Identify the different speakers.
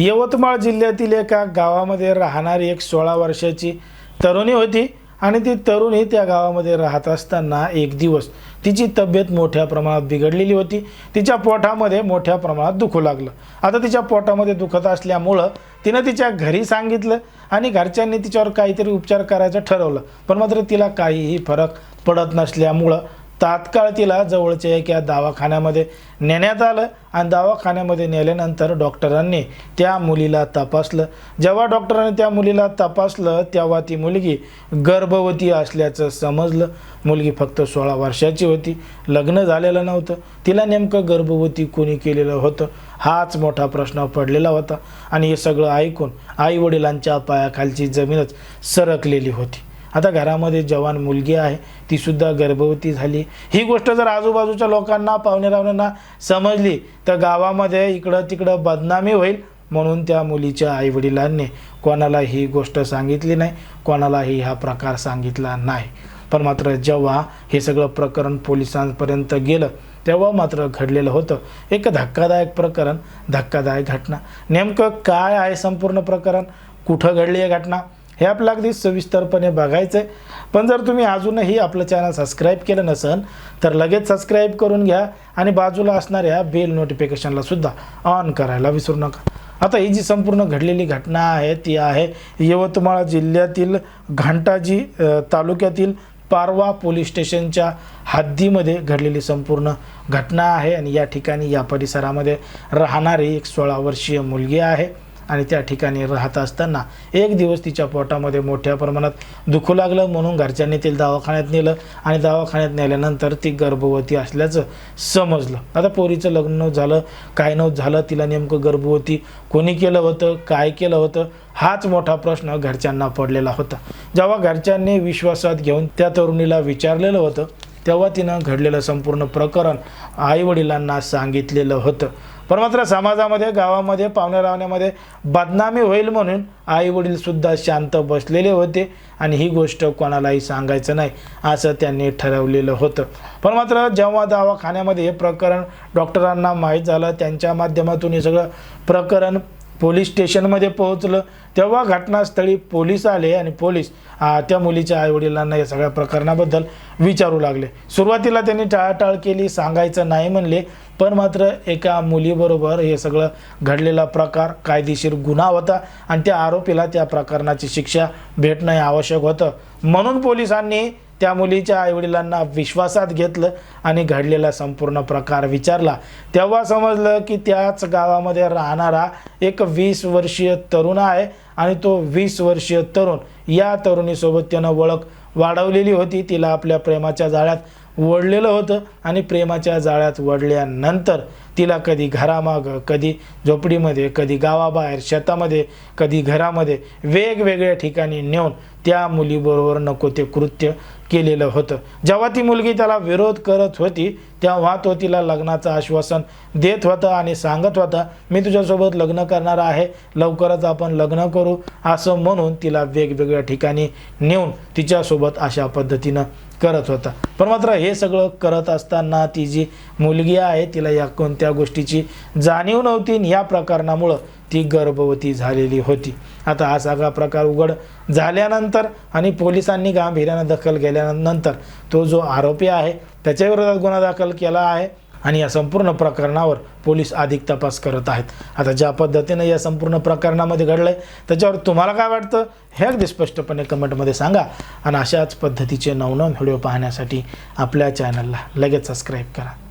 Speaker 1: यवतमाळ जिल्ह्यातील एका गावामध्ये राहणारी एक सोळा वर्षाची तरुणी होती आणि ती तरुणी त्या गावामध्ये राहत असताना एक दिवस तिची तब्येत मोठ्या प्रमाणात बिघडलेली होती. तिच्या पोटामध्ये मोठ्या प्रमाणात दुखू लागलं. आता तिच्या पोटामध्ये दुखत असल्यामुळं तिनं तिच्या घरी सांगितलं आणि घरच्यांनी तिच्यावर काहीतरी उपचार करायचं ठरवलं. पण मात्र तिला काहीही फरक पडत नसल्यामुळं तात्काळ तिला जवळच्या एका दवाखान्यामध्ये नेण्यात आलं आणि दवाखान्यामध्ये नेल्यानंतर डॉक्टरांनी त्या मुलीला तपासलं. जेव्हा डॉक्टरांनी त्या मुलीला तपासलं तेव्हा ती मुलगी गर्भवती असल्याचं समजलं. मुलगी फक्त सोळा वर्षाची होती. लग्न झालेलं नव्हतं. तिला नेमकं गर्भवती कोणी केलेलं होतं? हाच मोठा प्रश्न पडलेला होता. आणि हे सगळं ऐकून आईवडिलांच्या पायाखालची जमीनच सरकलेली होती. आता घरामध्ये जवान मुलगी आहे तीसुद्धा गर्भवती झाली. ही गोष्ट जर आजूबाजूच्या लोकांना पाहुणेरावण्यांना समजली तर गावामध्ये इकडं तिकडं बदनामी होईल म्हणून त्या मुलीच्या आईवडिलांनी कोणाला ही गोष्ट सांगितली नाही कोणालाही हा प्रकार सांगितला नाही. पण मात्र जेव्हा हे सगळं प्रकरण पोलिसांपर्यंत गेलं तेव्हा मात्र घडलेलं होतं. एक धक्कादायक प्रकरण धक्कादायक घटना. नेमकं काय आहे संपूर्ण प्रकरण? कुठं घडली आहे घटना? हे आपलं अगदी सविस्तरपणे बघायचं आहे पण जर तुम्ही अजूनही आपलं चॅनल सबस्क्राईब केलं नसेल तर लगेच सबस्क्राईब करून घ्या आणि बाजूला असणाऱ्या बेल नोटिफिकेशनला सुद्धा ऑन करायला विसरू नका. आता ही जी संपूर्ण घडलेली घटना आहे ती आहे यवतमाळ जिल्ह्यातील घंटाजी तालुक्यातील पारवा पोलीस स्टेशनच्या हद्दीमध्ये घडलेली संपूर्ण घटना आहे आणि या ठिकाणी या परिसरामध्ये राहणारी एक सोळा वर्षीय मुलगी आहे. आणि त्या ठिकाणी राहत असताना एक दिवस तिच्या पोटामध्ये मोठ्या प्रमाणात दुखू लागलं म्हणून घरच्यांनी तिला दवाखान्यात नेलं आणि दवाखान्यात नेल्यानंतर ती गर्भवती असल्याचं समजलं. आता पोरीचं लग्न झालं काय नव्हतं झालं तिला नेमकं गर्भवती कोणी केलं होतं काय केलं होतं हाच मोठा प्रश्न घरच्यांना पडलेला होता. जेव्हा घरच्यांनी विश्वासात घेऊन त्या तरुणीला विचारलेलं होतं तेव्हा तिनं घडलेलं संपूर्ण प्रकरण आईवडिलांना सांगितलेलं होतं. पण मात्र समाजामध्ये गावामध्ये पाहुण्या रावण्यामध्ये बदनामी होईल म्हणून आईवडीलसुद्धा शांत बसलेले होते आणि ही गोष्ट कोणालाही सांगायचं नाही असं त्यांनी ठरवलेलं होतं. पण मात्र जेव्हा दवाखान्यामध्ये हे प्रकरण डॉक्टरांना माहीत झालं त्यांच्या माध्यमातून हे सगळं प्रकरण पोलीस स्टेशनमध्ये पोहोचलं. तेव्हा घटनास्थळी पोलीस आले आणि पोलीस त्या मुलीच्या आईवडिलांना या सगळ्या प्रकरणाबद्दल विचारू लागले. सुरुवातीला त्यांनी टाळाटाळ केली सांगायचं नाही म्हणले पण मात्र एका मुलीबरोबर हे सगळं घडलेला प्रकार कायदेशीर गुन्हा होता आणि त्या आरोपीला त्या प्रकरणाची शिक्षा भेटणं हे आवश्यक होतं. म्हणून पोलिसांनी त्या मुलीच्या आईवडिलांना विश्वासात घेतलं आणि घडलेला संपूर्ण प्रकार विचारला. तेव्हा समजलं की त्याच गावामध्ये राहणारा एक वीस वर्षीय तरुण आहे आणि तो वीस वर्षीय तरुण या तरुणीसोबत त्यानं ओळख वाढवलेली होती. तिला आपल्या प्रेमाच्या जाळ्यात ओढलेलं होतं आणि प्रेमाच्या जाळ्यात वडल्यानंतर तिला कधी घरामागं कधी झोपडीमध्ये कधी गावाबाहेर शेतामध्ये कधी घरामध्ये वेगवेगळ्या ठिकाणी नेऊन त्या मुलीबरोबर नको ते कृत्य केलेलं होतं. जेव्हा ती मुलगी त्याला विरोध करत होती तेव्हा तो तिला लग्नाचं आश्वासन देत होता आणि सांगत होता मी तुझ्यासोबत लग्न करणार आहे लवकरच आपण लग्न करू असं म्हणून तिला वेगवेगळ्या ठिकाणी नेऊन तिच्यासोबत अशा पद्धतीनं करत होता. पण मात्र हे सगळं करत असताना ती जी मुलगी आहे तिला या कोणत्या गोष्टीची जाणीव नव्हती या प्रकरणामुळं ती गर्भवती झालेली होती. आता हा सगळा प्रकार उघड झाल्यानंतर आणि पोलिसांनी गांभीर्यानं दखल घेतल्यानंतर तो जो आरोपी आहे त्याच्या विरोधात गुन्हा दाखल केला आहे. आणि या संपूर्ण प्रकरणावर पोलीस अधिक तपास करत आहेत. आता ज्या पद्धतीनं या संपूर्ण प्रकरणामध्ये घडलं आहे त्याच्यावर तुम्हाला काय वाटतं? हे अगदी स्पष्टपणे कमेंटमध्ये सांगा. आणि अशाच पद्धतीचे नवनव व्हिडिओ पाहण्यासाठी आपल्या चॅनलला लगेच सबस्क्राईब करा.